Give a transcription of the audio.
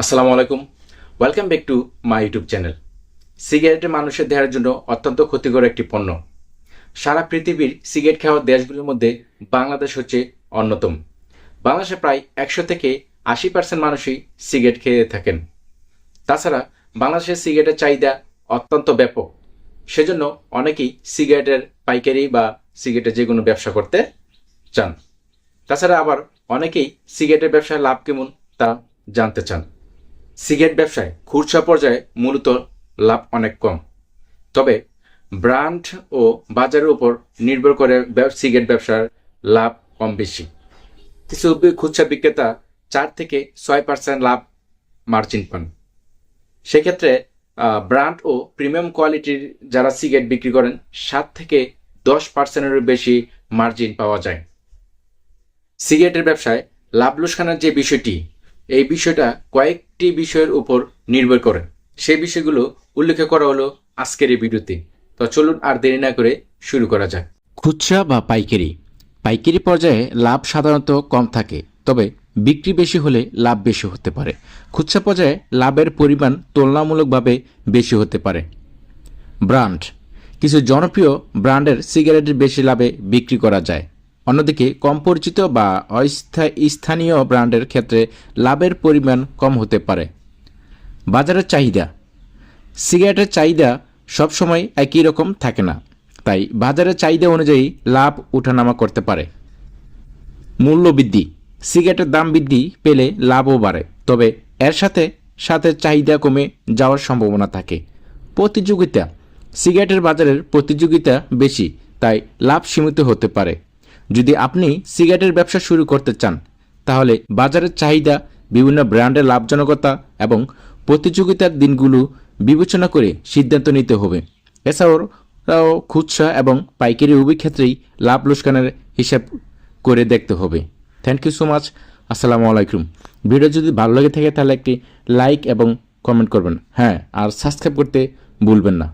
আসসালামু আলাইকুম। Welcome back to my YouTube channel cigarette মানুষের দেহের জন্য অত্যন্ত ক্ষতিকর একটি পণ্য। সারা পৃথিবীর সিগারেট খাওয়ার দেশগুলির মধ্যে বাংলাদেশ হচ্ছে অন্যতম। বাংলাদেশে প্রায় একশো থেকে আশি পার্সেন্ট মানুষই সিগারেট খেয়ে থাকেন। তাছাড়া বাংলাদেশের সিগারেটের চাহিদা অত্যন্ত ব্যাপক। সেজন্য অনেকেই সিগারেটের পাইকারি বা সিগারেটের যে কোনো ব্যবসা করতে চান। তাছাড়া আবার অনেকেই সিগারেটের ব্যবসায় লাভ কেমন তা জানতে চান। সিগারেট ব্যবসায় খুচরা পর্যায়ে মূলত লাভ অনেক কম। তবে ব্র্যান্ড ও বাজারের উপর নির্ভর করে সিগারেট ব্যবসার লাভ কম বেশি। কিছু খুচরা বিক্রেতা চার থেকে ছয় পার্সেন্ট লাভ মার্জিন পান। সেক্ষেত্রে ব্র্যান্ড ও প্রিমিয়াম কোয়ালিটির যারা সিগারেট বিক্রি করেন, সাত থেকে দশ পার্সেন্টেরও বেশি মার্জিন পাওয়া যায়। সিগারেটের ব্যবসায় লাভ লোকসানের যে বিষয়টি এই বিষয়টা কয়েকটি বিষয়ের উপর নির্ভর করে। সেই বিষয়গুলো উল্লেখ করা হলো আজকের এই ভিডিওতে। তো চলুন আর দেরি না করে শুরু করা যাক। খুচরা বা পাইকারি। পাইকারি পর্যায়ে লাভ সাধারণত কম থাকে, তবে বিক্রি বেশি হলে লাভ বেশি হতে পারে। খুচরা পর্যায়ে লাভের পরিমাণ তুলনামূলকভাবে বেশি হতে পারে। ব্র্যান্ড। কিছু জনপ্রিয় ব্র্যান্ডের সিগারেটের বেশি লাভে বিক্রি করা যায়। অন্যদিকে কম পরিচিত বা অস্থায়ী স্থানীয় ব্র্যান্ডের ক্ষেত্রে লাভের পরিমাণ কম হতে পারে। বাজারের চাহিদা। সিগারেটের চাহিদা সবসময় একই রকম থাকে না, তাই বাজারের চাহিদা অনুযায়ী লাভ ওঠানামা করতে পারে। মূল্য বৃদ্ধি। সিগারেটের দাম বৃদ্ধি পেলে লাভও বাড়ে, তবে এর সাথে সাথে চাহিদা কমে যাওয়ার সম্ভাবনা থাকে। প্রতিযোগিতা। সিগারেটের বাজারের প্রতিযোগিতা বেশি, তাই লাভ সীমিত হতে পারে। যদি আপনি সিগারেটের ব্যবসা শুরু করতে চান, তাহলে বাজারের চাহিদা, বিভিন্ন ব্র্যান্ডের লাভজনকতা এবং প্রতিযোগিতার দিনগুলো বিবেচনা করে সিদ্ধান্ত নিতে হবে। এছাড়াও খুচরা এবং পাইকারি উভয় ক্ষেত্রেই লাভ লোকসানের হিসাব করে দেখতে হবে। থ্যাংক ইউ সো মাচ আসসালামু আলাইকুম। ভিডিও যদি ভালো লাগে থাকে, তাহলে একটি লাইক এবং কমেন্ট করবেন। হ্যাঁ আর সাবস্ক্রাইব করতে ভুলবেন না।